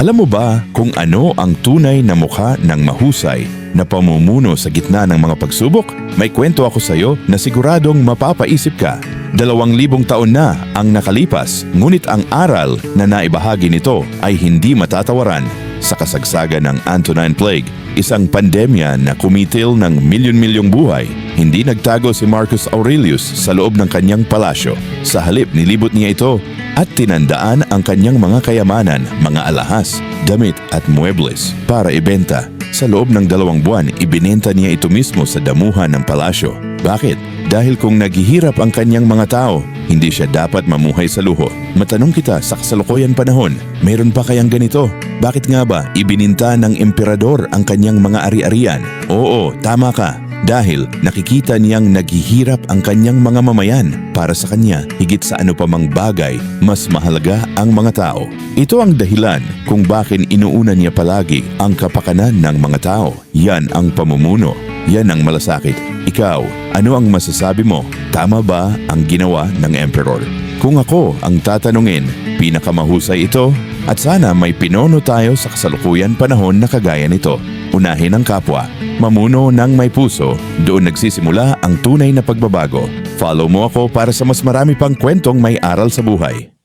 Alam mo ba kung ano ang tunay na mukha ng mahusay na pamumuno sa gitna ng mga pagsubok? May kwento ako sa iyo na siguradong mapapaisip ka. Dalawang libong taon na ang nakalipas, ngunit ang aral na naibahagi nito ay hindi matatawaran sa kasagsagan ng Antonine Plague, isang pandemya na kumitil ng milyon-milyong buhay. Hindi nagtago si Marcus Aurelius sa loob ng kanyang palasyo. Sa halip nilibot niya ito at tinandaan ang kanyang mga kayamanan, mga alahas, damit at muebles para ibenta. Sa loob ng dalawang buwan, ibinenta niya ito mismo sa damuhan ng palasyo. Bakit? Dahil kung naghihirap ang kanyang mga tao, hindi siya dapat mamuhay sa luho. Matanong kita sa kasalukuyan panahon, mayroon pa kayang ganito? Bakit nga ba ibininta ng emperador ang kanyang mga ari-arian? Oo, tama ka. Dahil nakikita niyang naghihirap ang kanyang mga mamayan para sa kanya higit sa ano pa mang bagay, mas mahalaga ang mga tao. Ito ang dahilan kung bakit inuuna niya palagi ang kapakanan ng mga tao. Yan ang pamumuno. Yan ang malasakit. Ikaw, ano ang masasabi mo? Tama ba ang ginawa ng emperor? Kung ako ang tatanungin, pinakamahusay ito at sana may pinono tayo sa kasalukuyan panahon na kagaya nito. Unahin ang kapwa, mamuno ng may puso, doon nagsisimula ang tunay na pagbabago. Follow mo ako para sa mas marami pang kwentong may aral sa buhay.